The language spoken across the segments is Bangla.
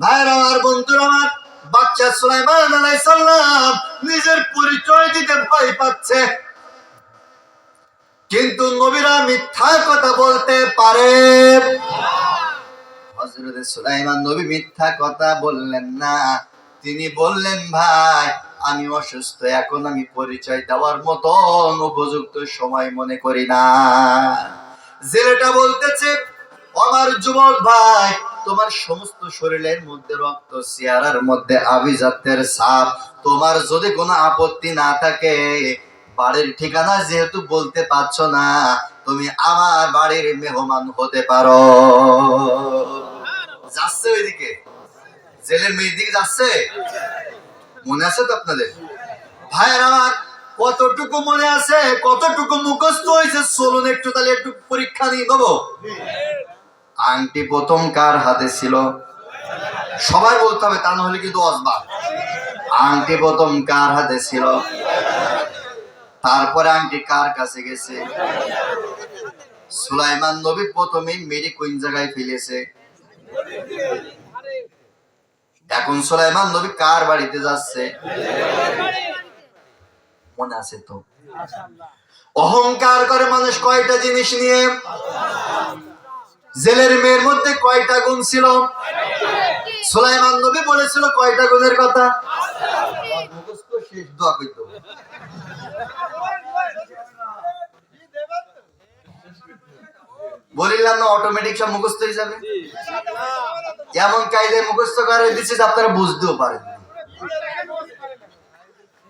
ভাইয়ের আমার বন্ধুর আমার বাচ্চা সুলাইমান নিজের পরিচয় দিতে ভয় পাচ্ছে। কিন্তু নবীরা মিথ্যা কথা বলতে পারে। হযরত সুলাইমান নবী মিথ্যা কথা বললেন না। তিনি বললেন, ভাই, আমি অসুস্থ, এখন আমি পরিচয় দেওয়ার মতন উপযুক্ত সময় মনে করি না। জেলেটা বলতেছে, আমার যুবক ভাই তোমার সমস্ত শরীরের মধ্যে রক্ত, চেহারার মধ্যে আভিজাত্যের সাপ তোমার যদি কোনো আপত্তি না থাকে, বাড়ির ঠিকানা যেহেতু বলতে পারছ না, তুমি আমার বাড়ির মেহমান হতে পারো। যাচ্ছে ওইদিকে? জেলের মেয়ের দিকে যাচ্ছে? মনে আছে তো আপনাদের? ভাইয়ের আমার কতটুকু মনে আছে? কতটুকু মুখস্থ হয়েছে? চলুন একটু তাহলে একটু পরীক্ষা নিয়ে দেবো আংটি প্রথম কার হাতে ছিল? সবাই বলতে হবে, তা না হলে কিন্তু অসবা আংটি প্রথম কার হাতে ছিল? তারপরে আংটি কার কাছে গেছে? সুলাইমান নবী প্রথমে মেরি কোন জায়গায় ফেলেছে? এখন সুলাইমান নবী কার বাড়িতে যাচ্ছে? মনে আছে তো? অহংকার করে মানুষ কয়টা জিনিস নিয়ে? জেলের মেয়ের মধ্যে কয়টা গুণ ছিল? সুলাইমান নবী বলেছিল কয়টা গুণের কথা? বলিলাম না অটোমেটিক সব মুখস্থ হয়ে যাবে? এমন কায়দায় মুখস্থ করে দিচ্ছে আপনারা বুঝতেও পারেন।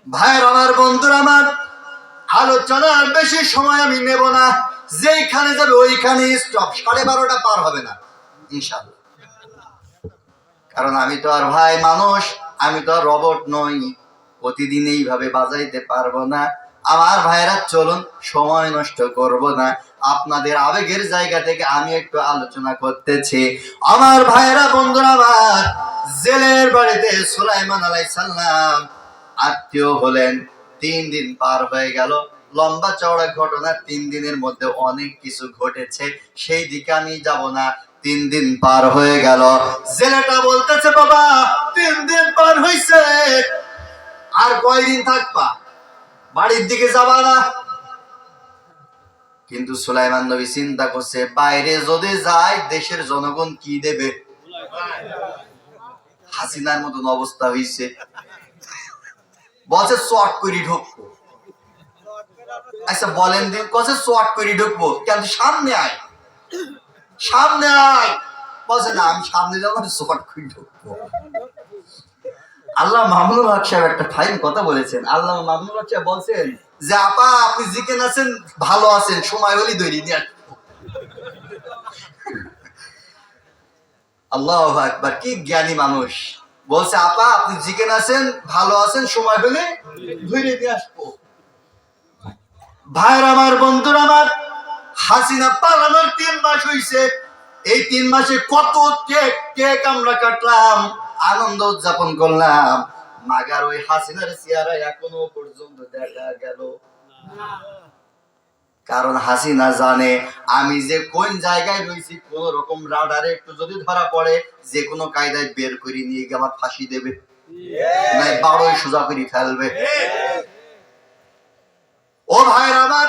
ভাইয়ের, আমার বন্ধুরা, আমার আলোচনার বেশি সময় আমি নেব না। যেইখানে যাবে ওইখানে স্টপ সাড়ে বারোটা পার হবে না ইনশাল্লাহ কারণ আমি তো আর ভাই মানুষ, আমি তো আর রবট নই। প্রতিদিন এইভাবে বাজাইতে পারব না। আমার ভাইরা চলুন, সময় নষ্ট করব না। আপনাদের আবেগের জায়গা থেকে আমি একটু আলোচনা করতেছি। আমার ভাইরা বন্ধুরা আমার, জেলের বাড়িতে সুলাইমান আলাই সাল্লাম আত্মীয় হলেন। তিন দিন পার হয়ে গেল। লম্বা চওড়া ঘটনা তিন দিনের মধ্যে অনেক কিছু ঘটেছে। সেই দিকে আমি যাব না। তিন দিন পার হয়ে গেল। জেলেটা বলতেছে, বাবা, তিন দিন পার হয়েছে আর কয়দিন থাকবা? বাড়ির দিকে যাবা না? কিন্তু সুলাইমান নবী চিন্তা করছে, বাইরে যদি যায়, দেশের জনগণ কি দেবে? হাসিনার মতন অবস্থা হইছে। বলছে চট করি ঢুকবো। আচ্ছা বলেন দিন কছে শর্ট করে ঢুকবো? কেন সামনে আয়। সামনে আয়। বলছে না, আমি সামনে যাব শর্ট করে ঢুকবো। আল্লাহ মামুনুল হক সাহেব একটা ফাইন কথা বলেছেন। আল্লাহ মামুনুল হক সাহেব বলছেন যে, আপা, আপনি জিকেন আছেন, ভালো আছেন, সময় হলে দৈরি নিয়ে আল্লাহ একবার কি জ্ঞানী মানুষ। বলছে, আপা, আপনি জিকেন আছেন, ভালো আছেন, সময় হলে ধরে নিয়ে আসব। ভাইয়ের আমার বন্ধুর আমার হাসিনা পালানোর তিন মাস হইছে। এই তিন মাসে কত কেক কেক আমরা কাটলাম আনন্দ উদযাপন করলাম। মাগার ওই হাসিনার চেহারা এখনও পর্যন্ত দেখা গেল। কারণ হাসিনা জানে আমি যে কোন জায়গায় রয়েছি কোন রকম রাডারে একটু যদি ধরা পড়ে যে কোনো কায়দায় বের করে নিয়ে গিয়ে আমার ফাঁসি দেবে। নাই বারোই সোজা করে ফেলবে। ও ভাইয়ের আমার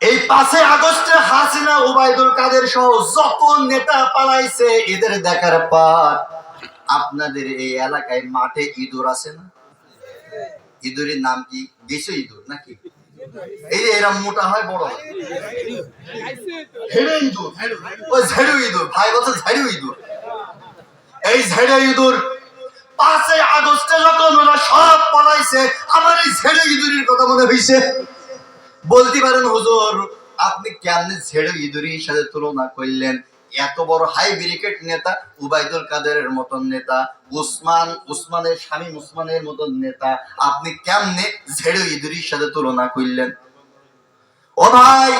এই পাঁচে আগস্টে হাসিনা ওবায়দুল কাদের সহ যত নেতা পালাইছে এদের দেখার পর আপনাদের এই এলাকায় মাঠে ইঁদুর আছে না? ইঁদুরের নাম কি গেছো ইঁদুর নাকি? এই যে এরা মোটা হয় বড় হয়। হেড়ে ইঁদুর ওই ঝেড়ু ইঁদুর ভাই বলছে ঝেড়ু ইঁদুর। এই ঝেড়ে ইঁদুর আগস্টে যখন ওরা সব আমার এই ঝেড়ে ইঁদুরের কথা মনে হইছে। বলতে পারেন, হুজুর, আপনি কেমনে ঝেড়ে ইঁদুরির সাথে তুলনা করলেন? এত বড় হাই ব্রিকেট নেতা, উবাইদুল কাদেরের মতন নেতা, উসমান, উসমানের স্বামী উসমানের মতন নেতা, আপনি কেমনে ঝেড়ে ইঁদুরির সাথে তুলনা করলেন? ও ভাই,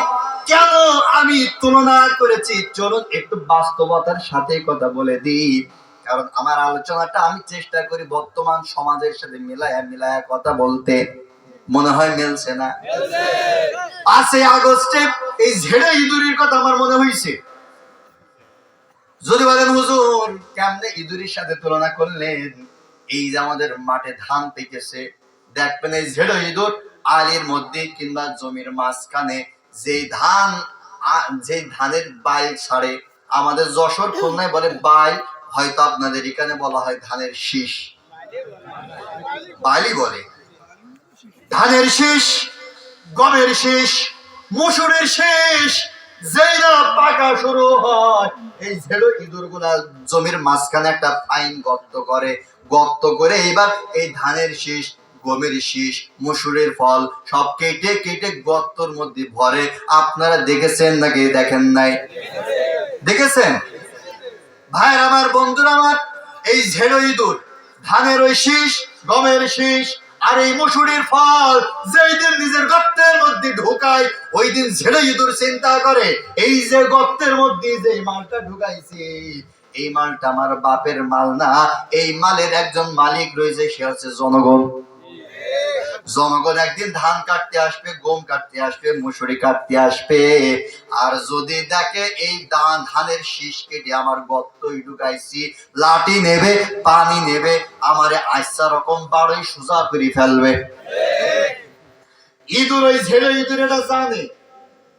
কেন আমি তুলনা করেছি? চলুন একটু বাস্তবতার সাথে কথা বলে দিই। কারণ আমার আলোচনাটা আমি চেষ্টা করি বর্তমান সমাজের সাথে মিলায়া মিলায়া কথা বলতে। মনে হয় মিলছে না? পাঁচই আগস্টে এই ঝেড়ে ইঁদুরির কথা আমার মনে হয়েছে যদি বলেন, হুজুর, কেমনে ইঁদুরের সাথে তুলনা করলেন? এই যে আমাদের মাঠে ধান পেকেছে, দেখবেন এই ঝেড়ো ইঁদুর আলের মধ্যে কিংবা জমির মাঝখানে যে ধান যে ধানের বাইল ছাড়ে, আমাদের যশোর খুলনায় বলে বাইল হয়তো আপনাদের এখানে বলা হয় ধানের শীষ। বালি বলে। ধানের শীষ, গমের শীষ, মুসুরের শীষ, যেই না পাকা শুরু হয়। এই ঝেড়ো ইঁদুর জমির মাঝখানে একটা ফাইন গর্ত করে গর্ত করে এবার এই ধানের শীষ, গমের শীষ, মুসুরের ফল সব কেটে কেটে গর্তর মধ্যে ভরে। আপনারা দেখেছেন নাকি দেখেন নাই? দেখেছেন? ভাইয়ের আমার, বন্ধুরা আমার, এই ঝেড়ো ইঁদুর, ধানের ওই শীষ, গমের শীষ, আর এই মুসুরির ফল যেই দিন নিজের গর্তের মধ্যে ঢোকায়, ওই দিন ঝেড়ে ইঁদুর চিন্তা করে, এই যে গর্তের মধ্যে যে মালটা ঢুকাইছে, এই মালটা আমার বাপের মাল না, এই মালের একজন মালিক রয়েছে, সে হচ্ছে জনগণ। জনগণ একদিন ধান কাটতে আসবে, গম কাটতে আসবে, মুসুরি কাটতে আসবে। আর যদি দেখে এই ধান ধানের শীষ কেটে আমার গর্তই ঢুকাইছি, লাঠি নেবে, পানি নেবে, আমারে আইসা রকম বাড়ই সোজা করে ফেলবে। ইঁদুর ওই ঝেড়ে ইঁদুর, এটা জানে।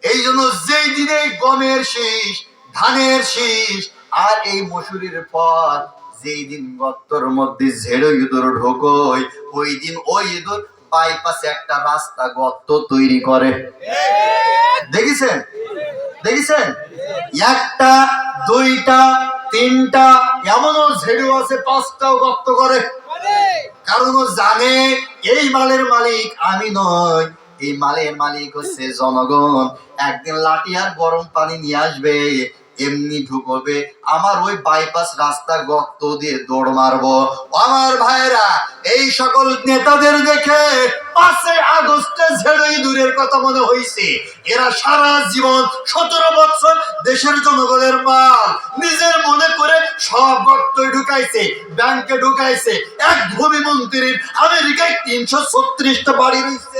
এই জন্য যেই দিনে গমের শীষ, ধানের শীষ আর এই মসুরির পর যেই দিন গর্তর মধ্যে ঝেড়ে ইঁদুর ঢোকোয়, ওই দিন ওই ইঁদুর বাইপাসে একটা রাস্তা গর্ত তৈরি করে। দেখেছেন? দেখেছেন? একটা, দুইটা, তিনটা, এমনও ঝেড়ু আছে, পাঁচটাও গর্ত করে। কারণ ও জানে, এই মালের মালিক আমি নয় এই মালের মালিক হচ্ছে জনগণ। একদিন লাঠি আর গরম পানি নিয়ে আসবে। এমনি ঢুকবে, আমার ওই বাইপাস রাস্তা গর্ত দিয়ে দৌড় মারবো। আমার ভাইরা এই সকল নেতাদের দেখে পাঁচই আগস্টে ঝেড়ে দূরের কথা মনে হইছে। এরা সারা জীবন সতেরো বছর দেশের জনগণের মাল, নিজের মনে করে সব গর্তই ঢুকাইছে, ব্যাংকে ঢুকাইছে। এক ভূমি মন্ত্রীর আমেরিকায় তিনশো ছত্রিশটা বাড়ি রয়েছে।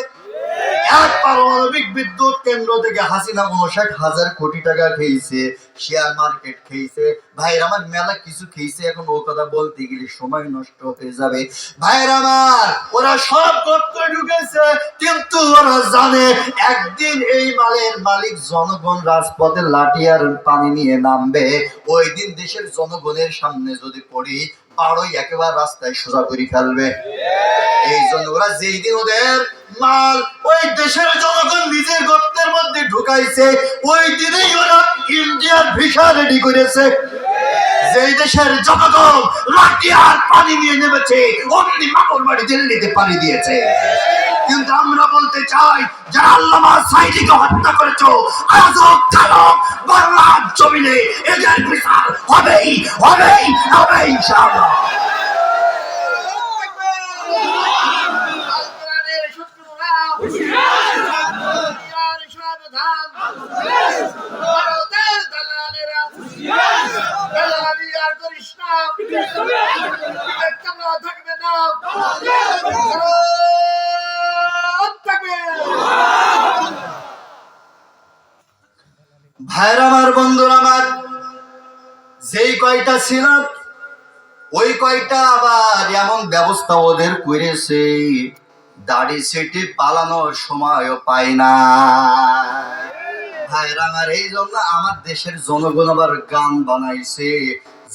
এক পারমাণবিক বিদ্যুৎ কেন্দ্র থেকে হাসিনা উনষাট হাজার কোটি টাকা খেয়েছে। শেয়ার মার্কেট খেয়েছে। ভাইয়ের আমার মেলা কিছু খেয়েছে, এখন ও কথা বলতে গেলে সময় নষ্ট হয়ে যাবে। ভাইয়ের আমার, ওরা সব করতে ঢুকেছে, কিন্তু ওরা জানে, একদিন এই মালের মালিক জনগণ রাজপথে লাঠি আর পানি নিয়ে নামবে। ওই দিন দেশের জনগণের সামনে যদি পড়ি পাড়ই একেবারে রাস্তায় সোজা করে ফেলবে। এই জন্য ওরা যেই দিন ওদের মাল ওই দেশের জনগণ নিজের গর্তের মধ্যে ঢুকাইছে, ওই দিনেই ওরা ইন্ডিয়ার ভিসা রেডি করেছে। যেই দেশের জনগণ লাঠি পানি নিয়ে নেমেছে, অমনি মামুর বাড়ি দিল্লিতে পানি দিয়েছে। কিন্তু আমরা বলতে চাই, যারা আল্লামা সাইদিকে হত্যা করেছ আজব চালক বাংলার জমিনে এদের বিচার হবেই হবেই হবে ইনশাআল্লাহ। ভাইয়ের আমার আমার, যেই কয়টা ওই কয়টা আবার এমন ব্যবস্থা ওদের করেছে, দাড়ি সেটি পালানোর সময়ও পায় না। ভাইয়ের আমার, এই জন্য আমার দেশের জনগণ আবার গান বানাইছে,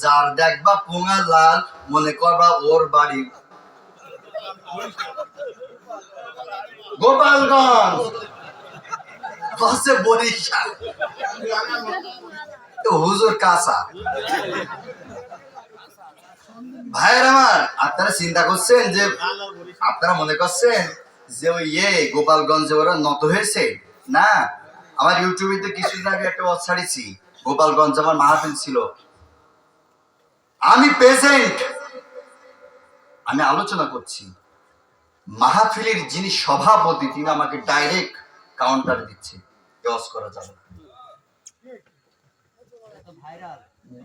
যার দেখবা পোঙা লাল, মনে করবা ওর বাড়ি। গোপালগঞ্জ। হচ্ছে বরিশাল হুজুর কাঁচা। ভাইয়ের আমার, আপনারা চিন্তা করছেন যে, আপনারা মনে করছেন যে ওই ইয়ে গোপালগঞ্জে ওরা নত হয়েছে? না, আমার ইউটিউবে তো কিছুদিন আগে একটা ওয়াজ ছাড়িছি গোপালগঞ্জ আমার মাহফিল ছিল। আমি প্রেজেন্ট আমি আলোচনা করছি। মাহফিলের যিনি সভাপতি, তিনি আমাকে ডাইরেক্ট কাউন্টার দিচ্ছে। করা যাবে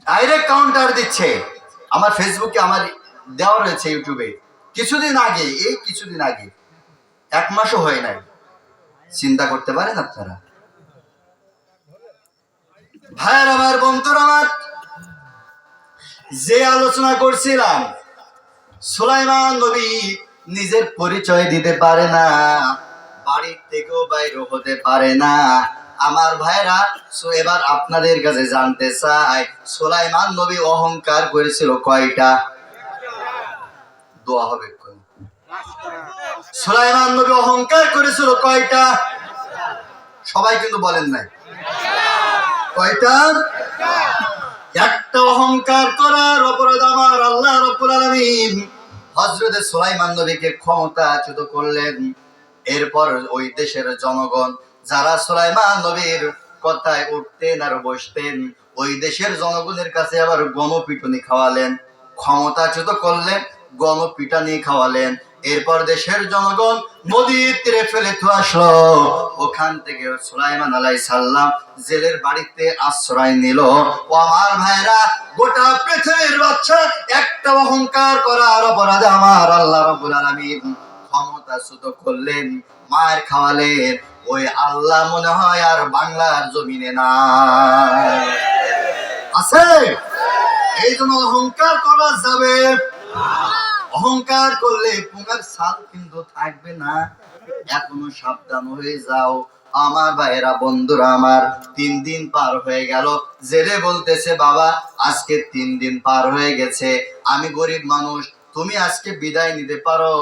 ডাইরেক্ট কাউন্টার দিচ্ছে। আমার ফেসবুকে আমার দেওয়া রয়েছে ইউটিউবে কিছুদিন আগে, এই কিছুদিন আগে, এক মাসও হয় নাই। চিন্তা করতে পারেন আপনারা? ভাইয়ের আমার, বন্ধুর আমার, যে আলোচনা করছিলাম, সুলাইমান নবী নিজের পরিচয় দিতে পারে না, বাড়ির থেকেও বাইরে হতে পারে না। আমার ভাইরা সো এবার আপনাদের কাছে জানতে চাই, সুলাইমান নবী অহংকার করেছিল কয়টা? দোয়া হবে। সুলাইমান নবী অহংকার করেছিল কয়টা? সবাই কিন্তু বলেন নাই। কয়টা? একটা অহংকার করার অপরাধ আমার আল্লাহ রব্বুল আলামিন হযরত সুলাইমান নবীকে ক্ষমতাচ্যুত করলেন। এরপর ওই দেশের জনগণ, যারা সুলাইমান নবীর কথায় উঠতেন আর বসতেন, ওই দেশের জনগণের কাছে আবার গণপিটুনি খাওয়ালেন, ক্ষমতাচ্যুত করলেন, গণপিটানি খাওয়ালেন। এরপর দেশের জনগণ নদীর তীরে ফেলে তো আসলো। ওখান থেকে সুলাইমান আলাই সাল্লাম জেলের বাড়িতে আশ্রয় নিল। ও আমার ভাইরা, গোটা পৃথিবীর বাচ্চা, একটা অহংকার করার অপরাধে আমার আল্লাহ আলামিন ক্ষমতা সুত করলেন মায়ের খাওয়ালেন। ওই আল্লাহ মনে হয় আর বাংলার জমিনে না আছে? এই জন্য অহংকার করা যাবে অহংকার করলে পুঙ্গার সাল কিন্তু থাকবে না। এখনও সাবধান হয়ে যাও। আমার ভাইয়েরা, বন্ধুরা আমার, তিন দিন পার হয়ে গেল। জেলে বলতেছে, বাবা, আজকে তিন দিন পার হয়ে গেছে। আমি গরিব মানুষ, তুমি আজকে বিদায় নিতে পারো।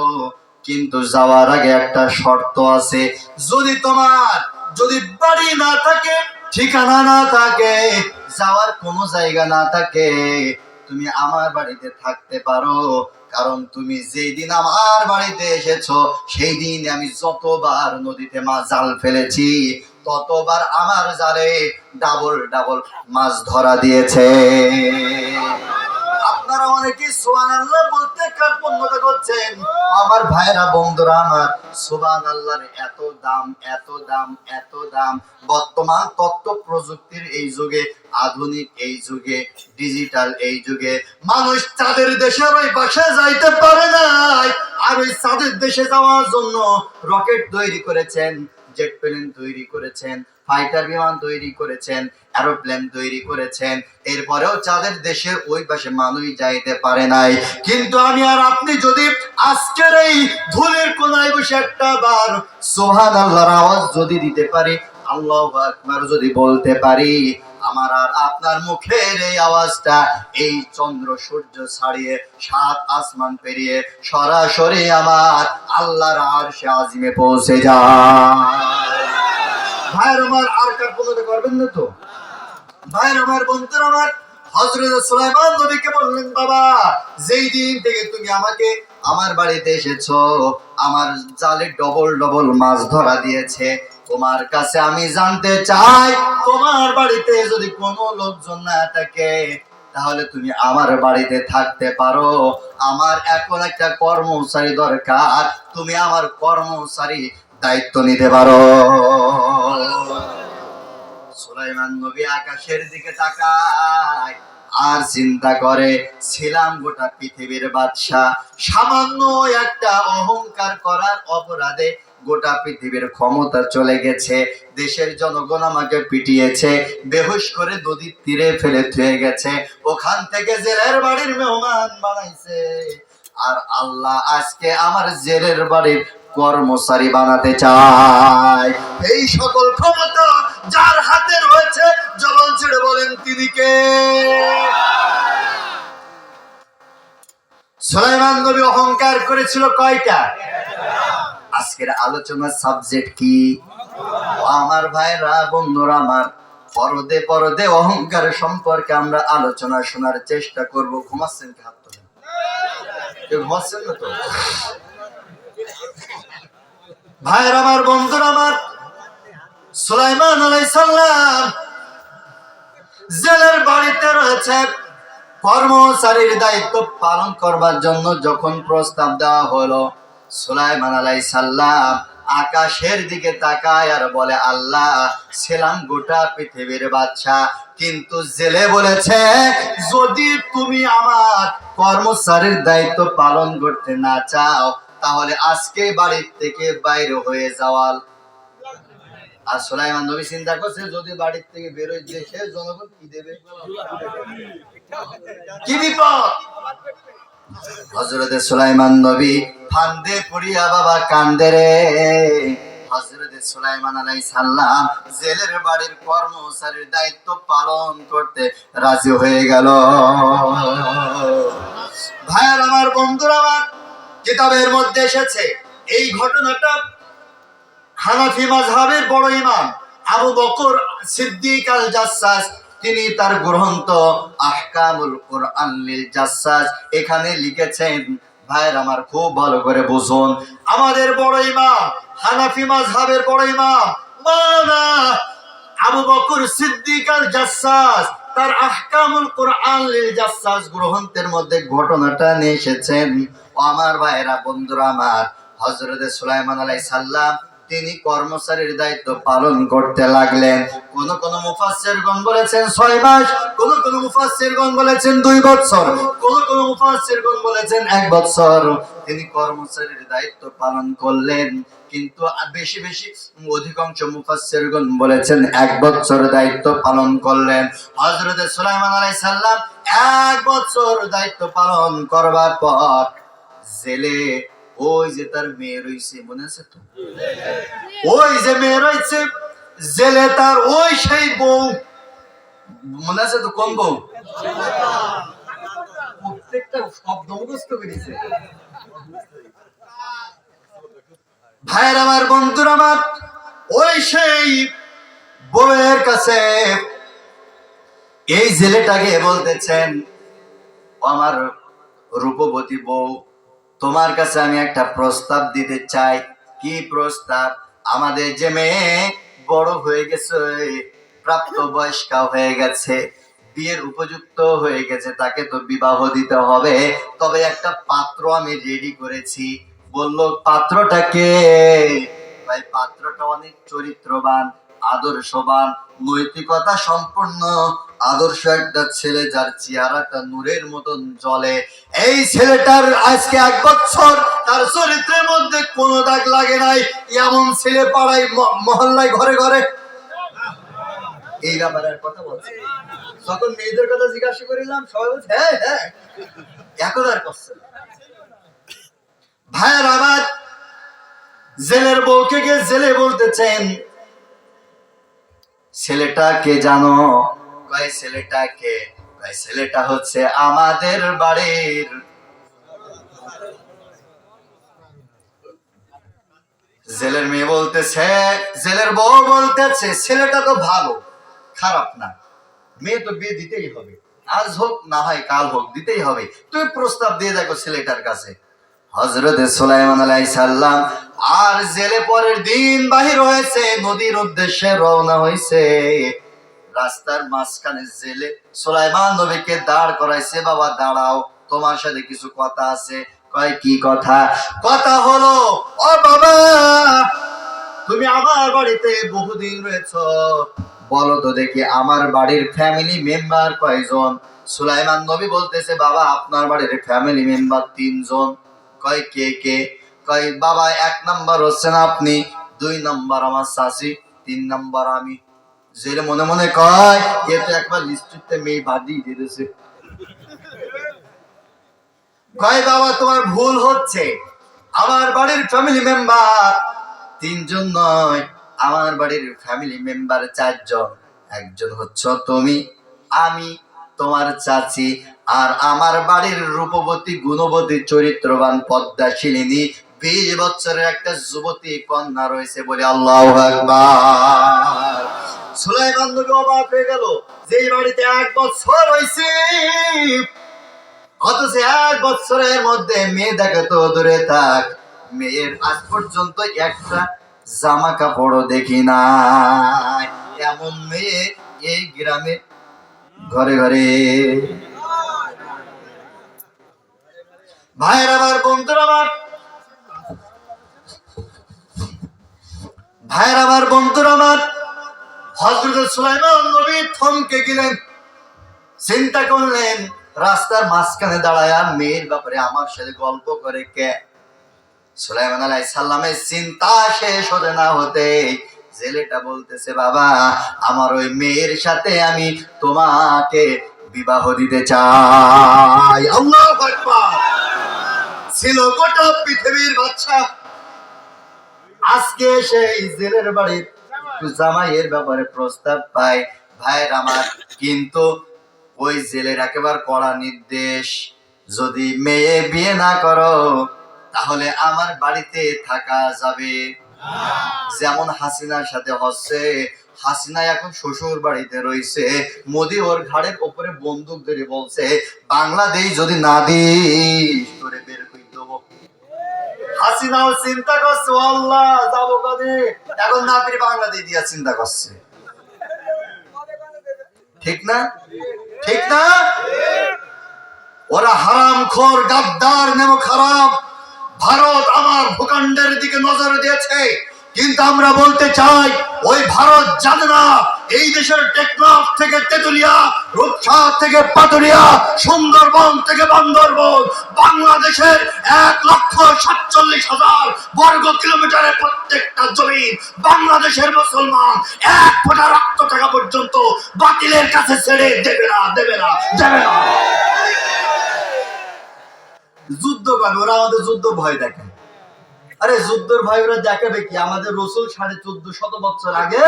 কিন্তু যাওয়ার আগে একটা শর্ত আছে। যদি তোমার, যদি বাড়ি না থাকে, ঠিকানা না থাকে, যাওয়ার কোনো জায়গা না থাকে, তুমি আমার বাড়িতে থাকতে পারো। কারণ তুমি যেই দিন আমার বাড়িতে এসেছ, সেই দিন আমি যতবার নদীতে মাছ জাল ফেলেছি, ততবার আমার জালে ডাবল ডাবল মাছ ধরা দিয়েছে। আপনারা অনেকে সোহান আল্লাহ বলতে কার্পণ্যতা করছেন? আমার ভাইরা বন্ধুরা আমার সোহান আল্লাহর এত দাম এত দাম এত দাম। বর্তমান তথ্য প্রযুক্তির এই যুগে, আধুনিক এই যুগে, ডিজিটাল এই যুগে, মানুষ তাদের দেশের ওই বাসায় যাইতে পারে নাই। আর ওই তাদের দেশে যাওয়ার জন্য রকেট তৈরি করেছেন জেট প্লেন তৈরি করেছেন, ফাইটার বিমান তৈরি করেছেন, এরোপ্লেন তৈরি করেছেন। এরপরেও চাঁদের দেশের ওই পাশে মানুষ যাইতে পারে নাই। কিন্তু আমি আর আপনি যদি আজকের এই ধুলের কোনায় বসে একটা বার সোহান আল্লাহর আওয়াজ যদি দিতে পারি, আল্লাহ আকবার যদি বলতে পারি আমার আর আপনার মুখের এই আওয়াজটা, এই চন্দ্র সূর্য ছাড়িয়ে সাত আসমান পেরিয়ে সরাসরি আমার আল্লাহর আরশে আজিমে পৌঁছে যায়। ভাইয়ের আমার আর কার না তো? ভাইয়ের আমার, বন্ধুর আমার হজরত সুলাইমান নবীকে বললেন, বাবা, যেই দিন থেকে তুমি আমাকে আমার বাড়িতে এসেছ, আমার জালে ডবল ডবল মাছ ধরা দিয়েছে তোমার কাছে আমি জানতে চাই, তোমার বাড়িতে যদি কোনো লোকজন না থাকে, তাহলে তুমি আমার বাড়িতে থাকতে পারো। আমার এখন একটা কর্মচারী দরকার, তুমি আমার কর্মচারী দায়িত্ব নিতে পারো। সুলাইমান নবী আকাশের দিকে তাকায়, আর চিন্তা করে, ছিলাম গোটা পৃথিবীর বাদশাহ। সামান্য একটা অহংকার করার অপরাধে গোটা পৃথিবীর ক্ষমতা চলে গেছে। দেশের জনগণ আমাকে পিটিয়েছে, বেহুশ করে নদীর তীরে ফেলে থুয়ে গেছে। ওখান থেকে জেলের বাড়ির মেহমান বানাইছে। আর আল্লাহ আজকে আমার জেলের বাড়ির কর্মচারী বানাতে চায়। এই সকল ক্ষমতা যার হাতে রয়েছে, জবান ছেড়ে বলেন তিনি কে? সুলাইমান নবী অহংকার করেছিল কয়টা? আজকের আলোচনার সাবজেক্ট কি? আমার ভাইরা, বন্ধুরা আমার, পরদে পরদে অহংকার সম্পর্কে আমরা আলোচনা শোনার চেষ্টা করব। ঘুমাচ্ছেন কি হাত তোলেন? ঘুমাচ্ছেন না তো? ভাইয়ের আমার আমার, সুলাইমান জেলের বাড়িতে রয়েছে। কর্মচারীর দায়িত্ব পালন করবার জন্য যখন প্রস্তাব দেওয়া হলো সুলাইমান আলাইসাল্লাম আকাশের দিকে তাকায় আর বলে, আল্লাহ, ছিলাম গোটা পৃথিবীর বাচ্চা কিন্তু জেলে বলেছে, যদি তুমি আমার কর্মচারীর দায়িত্ব পালন করতে না চাও, তাহলে আজকে বাড়ির থেকে বাইরে হয়ে যাওয়াল। আর সুলাইমান নবী চিন্তা করছে, যদি বাড়ির থেকে বেরোয় দেশে জনগণ কি দেবে? কি বিপদ? হজরতে সুলাইমান নবী ফান্দে পড়িয়া বাবা কান্দে রে। হজরতে সুলাইমান আলাই সাল্লাম জেলের বাড়ির কর্মচারীর দায়িত্ব পালন করতে রাজি হয়ে গেল। ভাইয়ার আমার বন্ধুরা আমার কিতাবের মধ্যে এসেছে, এই ঘটনাটা হানাফি মাযহাবের বড় ইমাম আবু বকর সিদ্দিক আল জাসসাস তিনি তার গ্রন্থ আহকামুল কোরআন লিল জাসসাস এখানে লিখেছেন ভাইয়ের আমার খুব ভালো করে বুঝুন। আমাদের বড় ইমাম, হানাফি মাঝহাবের বড় ইমাম, মাওলানা আবু বকর সিদ্দিক আল জাসসাস তার আহকামুল কোরআন লিল জাসসাস গ্রন্থের মধ্যে ঘটনাটা নিয়ে এসেছেন। আমার ভাইয়েরা, বন্ধুরা আমার, হযরতে সুলাইমান আলাইহিস সালাম তিনি কর্মচারীর দায়িত্ব পালন করতে লাগলেন। কোন কোন মুফাসসিরগণ বলেছেন ছয় মাস, কোন কোন মুফাসসিরগণ বলেছেন দুই বছর, কোন কোন মুফাসসিরগণ বলেছেন এক বছর। তিনি কর্মচারীর দায়িত্ব পালন করলেন, কিন্তু বেশি বেশি অধিকাংশ মুফাসসিরগণ বলেছেন এক বছর দায়িত্ব পালন করলেন। হযরতে সুলাইমান আলাইহিস সালাম এক বছর দায়িত্ব পালন করবার পর জেলে ওই যে তার মেয়ে রইছে, মনে আছে তো? ওই যে মেয়ে রয়েছে জেলে তার ওই সেই বউ। মনে আছে তো ভাইয়ের আমার, বন্ধুর আমার, ওই সেই বউয়ের কাছে এই জেলেটাকে বলতেছেন আমার রূপবতী বউ। তোমার কাছে আমি একটা প্রস্তাব দিতে চাই। কি প্রস্তাব? আমাদের যে মেয়ে বড় হয়ে গেছে, প্রাপ্ত বয়স্কা হয়ে গেছে, বিয়ের উপযুক্ত হয়ে গেছে, তাকে তো বিবাহ দিতে হবে। তবে একটা পাত্র আমি রেডি করেছি। বলল পাত্রটাকে ভাই, পাত্রটা অনেক চরিত্রবান, আদর্শবান, নৈতিকতা সম্পন্ন আদর্শ একটা ছেলে যার চেহারাটা নূরের মতন জলে এই ছেলেটার আজকে এক বছর, তার চরিত্রের মধ্যে কোনো দাগ লাগে নাই। এমন ছেলে পাড়ায় মহল্লায় ঘরে ঘরে। এই ব্যাপারে কথা বলছে যখন মেয়েদের কথা জিজ্ঞাসা করিলাম, সবাই বলছে হ্যাঁ হ্যাঁ। আর করছে। ভাইয়ের আবার জেলের বউকে গিয়ে জেলে বলতেছেন ছেলেটা কে জানো? কয় ছেলেটা কে কয় ছেলেটা হচ্ছে আমাদের বাড়ির। জেলের মেয়ে বলতেছে, জেলের বউ বলতেছে, ছেলেটা তো ভালো, খারাপ না। মেয়ে তো বিয়ে দিতেই হবে। আজ হোক না হয় কাল হোক, দিতেই হবে। তুই প্রস্তাব দিয়ে দেখো ছেলেটার কাছে। হজরতে সুলাইমান আলাই সাল্লাম আর জেলে পরের দিন বাহির হয়েছে, নদীর উদ্দেশ্যে রওনা হয়েছে। রাস্তার মাঝখানে জেলে সুলাইমান নবীকে দাঁড় করাইছে, বাবা, দাঁড়াও, তোমার সাথে কিছু কথা আছে। কয়, কি কথা? কথা হলো, ও বাবা, তুমি আমার বাড়িতে বহুদিন রয়েছ। বলো তো দেখি, আমার বাড়ির ফ্যামিলি মেম্বার কয়জন? সুলাইমান নবী বলতেছে, বাবা, আপনার বাড়ির ফ্যামিলি মেম্বার তিনজন। কয়, কে কে? কয়, বাবা, এক নাম্বার হচ্ছেন আপনি, দুই নাম্বার আমার শাশি তিন নাম্বার আমি। জেলে মনে মনে কয় এ তো একবার লিস্টে মেয়ে বাদি দিতেছে কয় বাবা, তোমার ভুল হচ্ছে। আমার বাড়ির ফ্যামিলি মেম্বার তিনজন নয়, আমার বাড়ির ফ্যামিলি মেম্বার চারজন। একজন হচ্ছে তুমি, আমি, তোমার চাচি, আর আমার বাড়ির রূপবতী, গুণবতী, চরিত্রবান পদ্মা পদ্মাশিলিনী, বিশ বছরের একটা যুবতী কন্যা রয়েছে বলে আল্লাহ আকবার। সুলাইমান অবাক হয়ে গেল যেই বাড়িতে এক বছর হয়েছে। অথচ এক বছরের মধ্যে মেয়ে তো দূরে থাক। মেয়ের আজ পর্যন্ত একটা জামা কাপড়ও দেখি না এমন মেয়ে এই গ্রামে ঘরে ঘরে। ভাইয়ের আমার বন্ধুর আমার ভাইয়ের আবার, বন্ধুর আমার হজরত সুলাইমান নবী থমকে গেলেন। চিন্তা করলেন, রাস্তার মাঝখানে দাঁড়ায় মেয়ের ব্যাপারে আমার সাথে গল্প করে কে? সুলাইমান আলাই সাল্লামের চিন্তা শেষ হতে না হতে ছেলেটা বলতেছে, বাবা, আমার ওই মেয়ের সাথে আমি তোমাকে বিবাহ দিতে চাই। আল্লাহ ছিল গোটা পৃথিবীর বাচ্চা আজকে সেই জেলের বাড়ির জামাইয়ের ব্যাপারে প্রস্তাব পাই, ভাইয়ের আমার, কিন্তু ওই জেলের একেবারে কড়া নির্দেশ। যদি মেয়ে বিয়ে না করো, তাহলে আমার বাড়িতে থাকা যাবে। যেমন হাসিনার সাথে হচ্ছে, হাসিনা এখন শ্বশুর বাড়িতে রয়েছে মোদি ওর ঘাড়ের ওপরে বন্দুক ধরে বলছে, বাংলাদেশ যদি না দিস বের করে দেবো হাসিনাও চিন্তা করছে আল্লাহ যাব কদে এখন নাতির বাংলাদেশ দিয়া চিন্তা করছে। ঠিক না? ঠিক না? ওরা হারাম খোর, গাদ্দার নেমো খারাপ ভারত আমার ভূখণ্ডের দিকে নজর দিয়েছে। কিন্তু আমরা বলতে চাই, ওই ভারত জানে না, এই দেশের টেকনাফ থেকে তেতুলিয়া রূপসার থেকে পাতুরিয়া সুন্দরবন থেকে বান্দরবন, বাংলাদেশের এক লক্ষ সাতচল্লিশ হাজার বর্গ কিলোমিটারের প্রত্যেকটা জমিন বাংলাদেশের মুসলমান। এক ফোঁটা রক্ত টাকা পর্যন্ত বাতিলের কাছে ছেড়ে দেবে না দেবে না দেবে না। যুদ্ধ কেন? ওরা আমাদের যুদ্ধ ভয় দেখে আরে যুদ্ধর ভয় ওরা দেখাবে কি? আমাদের রসুল সাড়ে চোদ্দ শত বছর আগে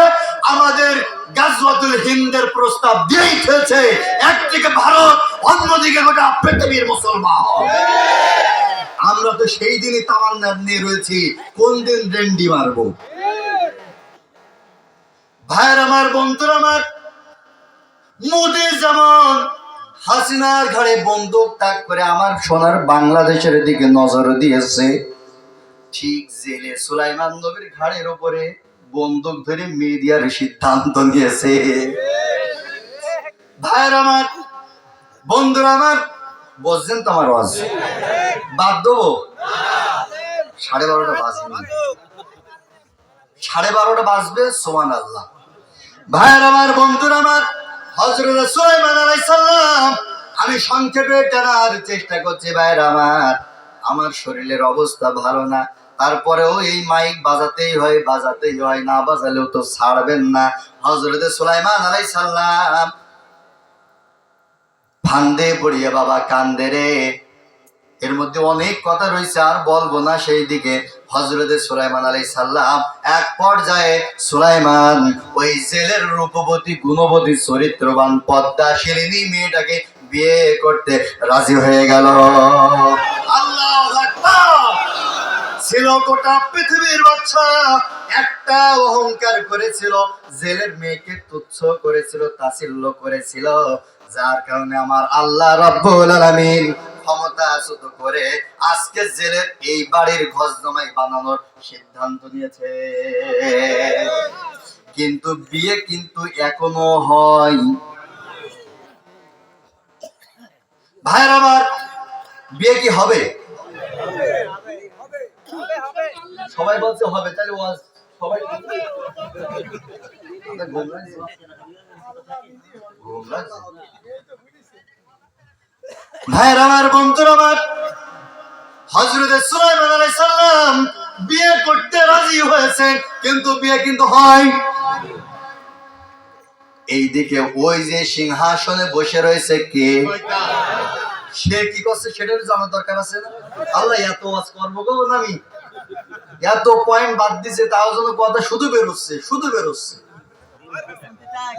আমাদের গাজওয়াতুল হিন্দের প্রস্তাব দিয়েই খেয়েছে একদিকে ভারত, অন্যদিকে গোটা পৃথিবীর মুসলমান। আমরা তো সেই দিনই তামান্না নিয়ে রয়েছি, কোন দিন রেন্ডি মারবো? ভাইয়ের আমার, বন্ধুর আমার, মোদি যেমন হাসিনার ঘাড়ে বন্দুক তাক করে আমার সোনার বাংলাদেশের দিকে নজর দিয়েছে ঠিক জেলে সুলাইমান নবীর ঘাড়ের উপরে বন্দুক ধরে মিডিয়ার সিদ্ধান্ত নিয়েছে। ভাইয়ের আমার, বন্ধুরা আমার বলছেন তো আমার ওয়াজ। বাদ দেবো? সাড়ে বারোটা বাজবে। সাড়ে বারোটা বাজবে সোমান আল্লাহ ভাইয়ের আমার, বন্ধুরা আমার হজরত সুলাইমান আলাইহিস সালাম, আমি সংক্ষেপে টানার চেষ্টা করছি, ভাইয়ের আমার। আমার শরীরের অবস্থা ভালো না। তারপরেও এই মাইক বাজাতেই হয় বাজাতেই হয়, না বাজালেও তো ছাড়বেন না। হজরত সুলাইমান আলাই সালাম ফান্দে পড়িয়ে, বাবা কান্দে রে। এর মধ্যে অনেক কথা রয়েছে, আর বলব না সেই দিকে। হজরতে সুলাইমান আলাই সাল্লাম এক পর্যায়ে সুলাইমান ওই জেলের রূপবতী, গুণবতী, চরিত্রবান পদ্মাশিলিনী মেয়েটাকে বিয়ে করতে রাজি হয়ে গেল। আল্লাহ ছিল গোটা পৃথিবীর বাচ্চা। একটা অহংকার করেছিল, জেলের মেয়েকে তুচ্ছ করেছিল তাছিল্য করেছিল। যার কারণে আমার আল্লাহ রাব্বুল আলামিন ক্ষমতা করে আজকে জেলের এই বাড়ির বানানোর সিদ্ধান্ত নিয়েছে। কিন্তু বিয়ে কিন্তু এখনও হয়। ভাইয়ের আমার বিয়ে কি হবে? সবাই বলছে হবে তাহলে ওয়াজ সবাই? ভাইয়ের আমার বন্ধুর আমার হজরত সুলাইমান আলাইহিস সালাম বিয়ে করতে রাজি হয়েছেন কিন্তু বিয়ে কিন্তু হয়। এইদিকে ওই যে সিংহাসনে বসে রয়েছে কে? সে কি করছে দরকার আছে না। আল্লাহ এত করব গো আমি এত পয়েন্ট বাদ দিছে, তাও যেন কথা শুধু বেরোচ্ছে শুধু বেরোচ্ছে।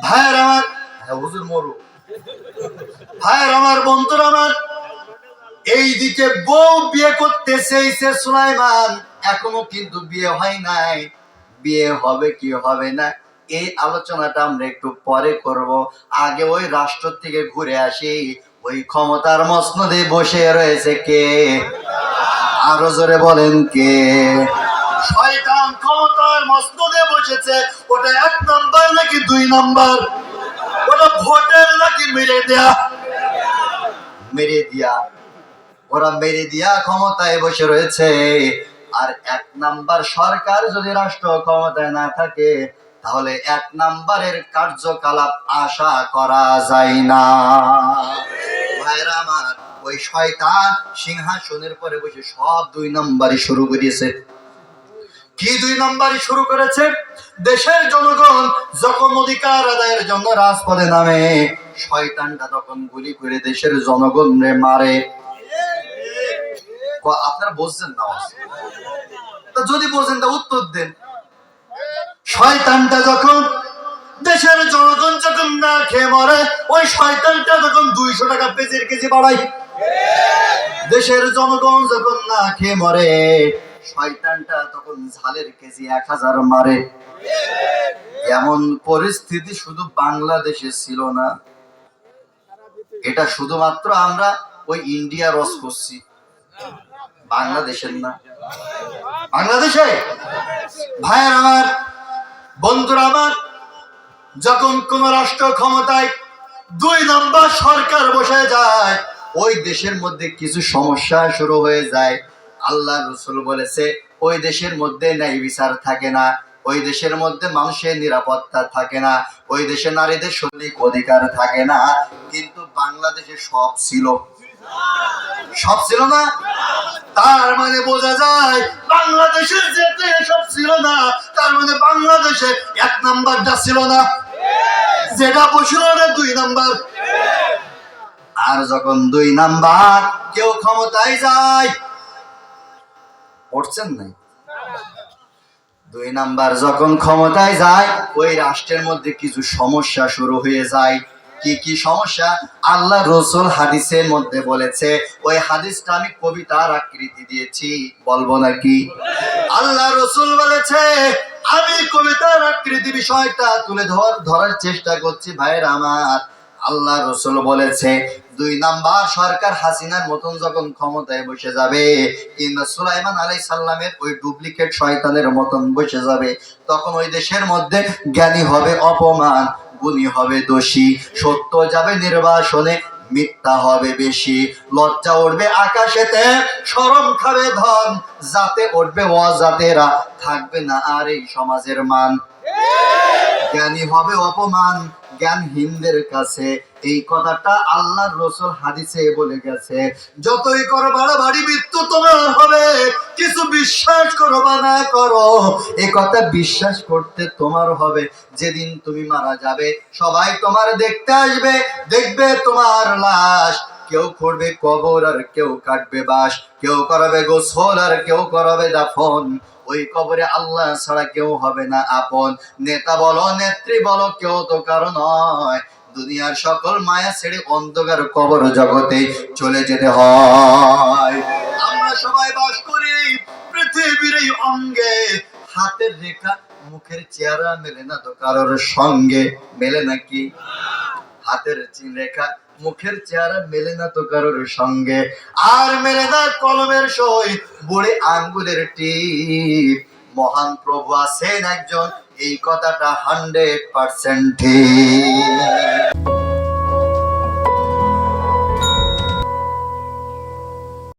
ভাইয়ের আমার হ্যাঁ হুজুর মরু। ভাইয়ের আমার বন্ধুর আমার বউ বিয়ে করতে চেয়েছে সুলাইমান। এখনও কিন্তু বিয়ে হয় নাই। বিয়ে হবে কি হবে না, এই আলোচনাটা আমরা একটু পরে করব। আগে ওই রাষ্ট্র থেকে ঘুরে আসি। ওই ক্ষমতার মসনদে বসে রয়েছে কে? আরও জোরে বলেন কে? শয়তান ক্ষমতার মসনদে বসেছে, ওটা এক নাম্বার নাকি দুই নাম্বার? ওটা ভোটের নাকি মেরে দেয়া? মেরে দিয়া। ওরা মেরে দিয়া ক্ষমতায় বসে রয়েছে। আর এক নাম্বার সরকার যদি রাষ্ট্র ক্ষমতায় না থাকে, তাহলে এক নাম্বারের কার্যকলাপ আশা করা যায় না। ভাইরা আমার, ওই শয়তান সিংহাসনের পরে বসে সব দুই নাম্বারই শুরু করিয়েছে। কি দুই নাম্বারই শুরু করেছে? দেশের জনগণ যখন অধিকার আদায়ের জন্য রাজপথে নামে, শয়তানটা তখন গুলি করে দেশের জনগণ মারে। আপনারা বুঝছেন না? যদি বোঝেন, তা উত্তর দেন। শয়তানটা যখন দেশের জনগণ যখন না খেয়ে মরে, ওই শয়তানটা যখন দুইশো টাকা পেঁচের কেজি বাড়ায়। দেশের জনগণ যখন না খেয়ে মরে, শয়তানটা তখন ঝালের কেজি এক হাজার মারে। এমন পরিস্থিতি শুধু বাংলাদেশে ছিল না। এটা শুধুমাত্র আমরা ওই ইন্ডিয়া রস করছি। বাংলাদেশের না। বাংলাদেশে? ভাইয়ের আমার, বন্ধুরা আমার যখন কোন রাষ্ট্র ক্ষমতায় দুই নম্বর সরকার বসে যায়, ওই দেশের মধ্যে কিছু সমস্যা শুরু হয়ে যায়। আল্লাহ রসুল বলেছে, ওই দেশের মধ্যে ন্যায় বিচার থাকে না, ওই দেশের মধ্যে মানুষের নিরাপত্তা থাকে না, ওই দেশে নারীদের সঠিক অধিকার থাকে না। কিন্তু বাংলাদেশে সব ছিল। সব ছিল না? তার মানে বোঝা যায়, বাংলাদেশের যেতে সব ছিল না, তার মানে বাংলাদেশে এক নাম্বারটা ছিল না। যেটা বসে ওটা দুই নাম্বার। আর যখন দুই নাম্বার, কেউ ক্ষমতায় যায়। পড়ছেন নাই? দুই নাম্বার যখন ক্ষমতায় যায়, ওই রাষ্ট্রের মধ্যে কিছু সমস্যা শুরু হয়ে যায়। কি কি সমস্যা? আল্লাহ রসুল হাদিসের মধ্যে বলেছে, ওই হাদিসটা আমি কবিতার আকৃতি দিয়েছি, বলব নাকি? আল্লাহ রসুল বলেছে, আমি কবিতার আকৃতি বিষয়টা তুলে ধর ধরার চেষ্টা করছি, ভাইয়ের আমার। আল্লাহ রসুল বলেছে, দুই নাম্বার, সরকার হাসিনার মতন যখন ক্ষমতায় বসে যাবে, কিংবা সুলাইমান আলাই সাল্লামের ওই ডুপ্লিকেট শয়তানের মতন বসে যাবে, তখন ওই দেশের মধ্যে জ্ঞানী হবে অপমান। গুণী হবে দোষী। সত্য যাবে নির্বাসনে, মিথ্যা হবে বেশি। লজ্জা উঠবে আকাশেতে সরম খাবে ধন। যাতে উঠবে অজাতেরা, থাকবে না আর এই সমাজের মান। জ্ঞানী হবে অপমান জ্ঞান হিন্দের কাছে। এই কথাটা আল্লাহর রসুল হাদিসে বলে গেছে, যতই করো বাড়াবাড়ি, মৃত্যু তোমার হবে। কিছু বিশ্বাস করো বা না করো এই কথা বিশ্বাস করতে তোমার হবে। যেদিন তুমি মারা যাবে, সবাই তোমার দেখতে আসবে, দেখবে তোমার লাশ। কেউ করবে কবর আর কেউ কাটবে বাস কেউ করাবে গোসল আর কেউ করাবে দাফন। ওই কবরে আল্লাহ ছাড়া কেউ হবে না আপন। নেতা বলো, নেত্রী বলো, কেউ তো কারও নয়। দুনিয়ার সকল মায়া ছেড়ে অন্ধকার কবর জগতে চলে যেতে হয়। আমরা সবাই বাস করি পৃথিবীর এই অঙ্গে। হাতের রেখা, মুখের চেহারা মেলে না তো কারোর সঙ্গে। মেলে নাকি হাতের রেখা, মুখের চেহারা মেলে না তো কারোর সঙ্গে। আর মেলে না কলমের সই, বুড়ে আঙ্গুলের টিপ। মহান প্রভু আছেন একজন এই কথাটা হান্ড্রেড পার্সেন্ট ঠিক।